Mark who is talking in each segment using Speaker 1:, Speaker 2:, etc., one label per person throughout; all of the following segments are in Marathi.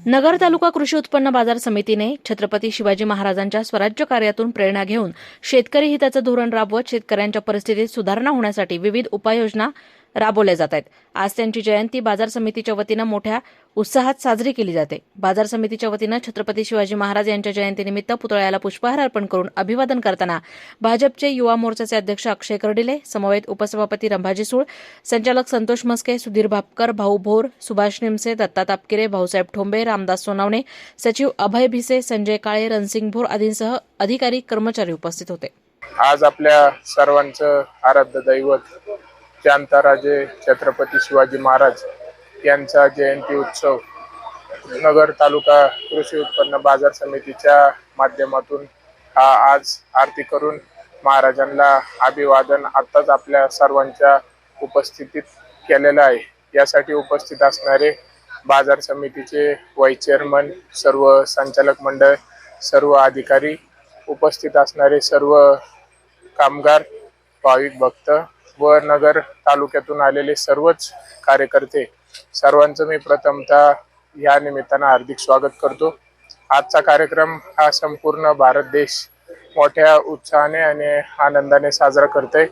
Speaker 1: नगर तालुका कृषी उत्पन्न बाजार समितीने छत्रपती शिवाजी महाराजांच्या स्वराज्य कार्यातून प्रेरणा घेऊन शेतकरी हिताचं धोरण राबवत शेतकऱ्यांच्या परिस्थितीत सुधारणा होण्यासाठी विविध उपाययोजना राबवल्या जात आहेत. आज त्यांची जयंती बाजार समितीच्या वतीनं मोठ्या उत्साहात साजरी केली जाते. बाजार समितीच्या वतीनं छत्रपती शिवाजी महाराज यांच्या जयंतीनिमित्त पुतळ्याला पुष्पहार अर्पण करून अभिवादन करताना भाजपचे युवा मोर्चाचे अध्यक्ष अक्षय कर्डिले समवेत उपसभापती रंभाजी सूळ संचालक संतोष मस्के सुधीर भापकर भाऊ भोर सुभाष निमसे दत्ता तापकिरे भाऊसाहेब ठोंबे रामदास सोनावणे सचिव अभय भिसे संजय काळे रणसिंग भोर आदींसह अधिकारी कर्मचारी उपस्थित होते.
Speaker 2: आज आपल्या सर्वांचं आराध्य दैवत शांताराजे छत्रपती शिवाजी महाराज यांचा जयंती उत्सव नगर तालुका कृषी उत्पन्न बाजार समितीच्या माध्यमातून हा आज आरती करून महाराजांना अभिवादन आत्ताच आपल्या सर्वांच्या उपस्थितीत केलेलं आहे. यासाठी उपस्थित असणारे बाजार समितीचे वाईस चेअरमन सर्व संचालक मंडळ सर्व अधिकारी उपस्थित असणारे सर्व कामगार भाविक भक्त व नगर तालुक्यातून आलेले सर्वच कार्यकर्ते सर्वांचं मी प्रथमतः या निमित्तानं हार्दिक स्वागत करतो. आजचा कार्यक्रम हा संपूर्ण भारत देश मोठ्या उत्साहाने आणि आनंदाने साजरा करतोय.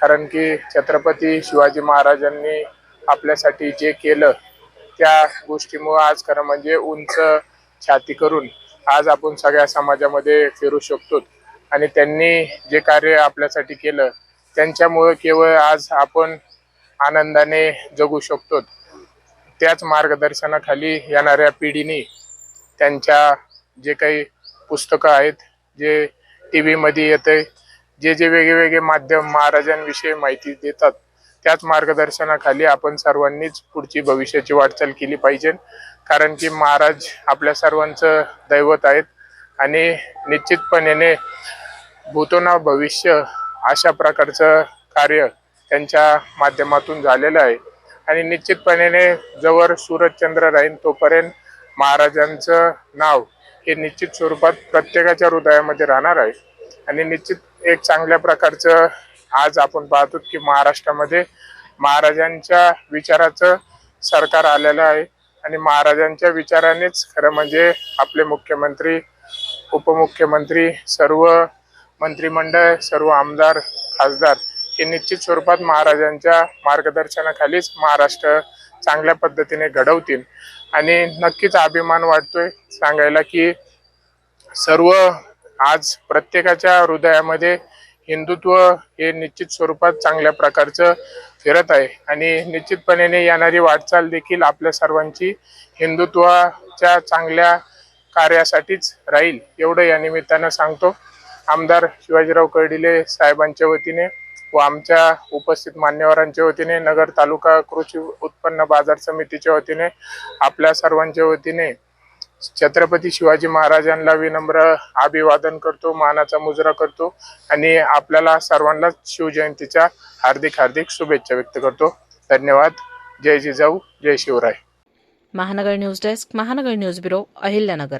Speaker 2: कारण की छत्रपती शिवाजी महाराजांनी आपल्यासाठी जे केलं त्या गोष्टीमुळं आज खरं म्हणजे उंच छाती करून आज आपण सगळ्या समाजामध्ये फिरू शकतो आणि त्यांनी जे कार्य आपल्यासाठी केलं त्यांच्यामुळे केवळ आज आपण आनंदाने जगू शकतो त्याच मार्गदर्शनाखाली येणाऱ्या पिढीने त्यांच्या जे काही पुस्तकं आहेत जे टी व्हीमध्ये येते जे जे वेगवेगळे माध्यम महाराजांविषयी माहिती देतात त्याच मार्गदर्शनाखाली आपण सर्वांनीच पुढची भविष्याची वाटचाल केली पाहिजे. कारण की महाराज आपल्या सर्वांचं दैवत आहेत आणि निश्चितपणे भूतोना भविष्य अशा प्रकारचं कार्य त्यांच्या माध्यमातून झालेलं आहे. आणि निश्चितपणे जवळ सूरजचंद्र राहीन तोपर्यंत महाराजांचं नाव हे निश्चित स्वरूपात प्रत्येकाच्या हृदयामध्ये राहणार आहे. आणि निश्चित एक चांगल्या प्रकारचं आज आपण पाहतो की महाराष्ट्रामध्ये महाराजांच्या विचाराचं सरकार आलेलं आहे. आणि महाराजांच्या विचारानेच खरं म्हणजे आपले मुख्यमंत्री उपमुख्यमंत्री सर्व मंत्रिमंडळ सर्व आमदार खासदार हे निश्चित स्वरूपात महाराजांच्या मार्गदर्शनाखालीच महाराष्ट्र चांगल्या पद्धतीने घडवतील. आणि नक्कीच अभिमान वाटतोय सांगायला की सर्व आज प्रत्येकाच्या हृदयामध्ये हिंदुत्व हे निश्चित स्वरूपात चांगल्या प्रकारचं फिरत आहे. आणि निश्चितपणे येणारी वाटचाल देखील आपल्या सर्वांची हिंदुत्वाच्या चांगल्या कार्यासाठीच राहील एवढं या निमित्तानं सांगतो. आमदार शिवाजीराव कर्डिले साहेबांच्या वतीने व आमच्या उपस्थित मान्यवरांच्या वतीने नगर तालुका कृषी उत्पन्न बाजार समितीच्या वतीने आपल्या सर्वांच्या वतीने छत्रपती शिवाजी महाराजांना विनम्र अभिवादन करतो मानाचा मुजरा करतो आणि आपल्याला सर्वांना शिवजयंतीच्या हार्दिक हार्दिक शुभेच्छा व्यक्त करतो. धन्यवाद. जय जिजाऊ जय Shivrai.
Speaker 1: Mahanagar news desk Mahanagar news bureau Ahilyanagar.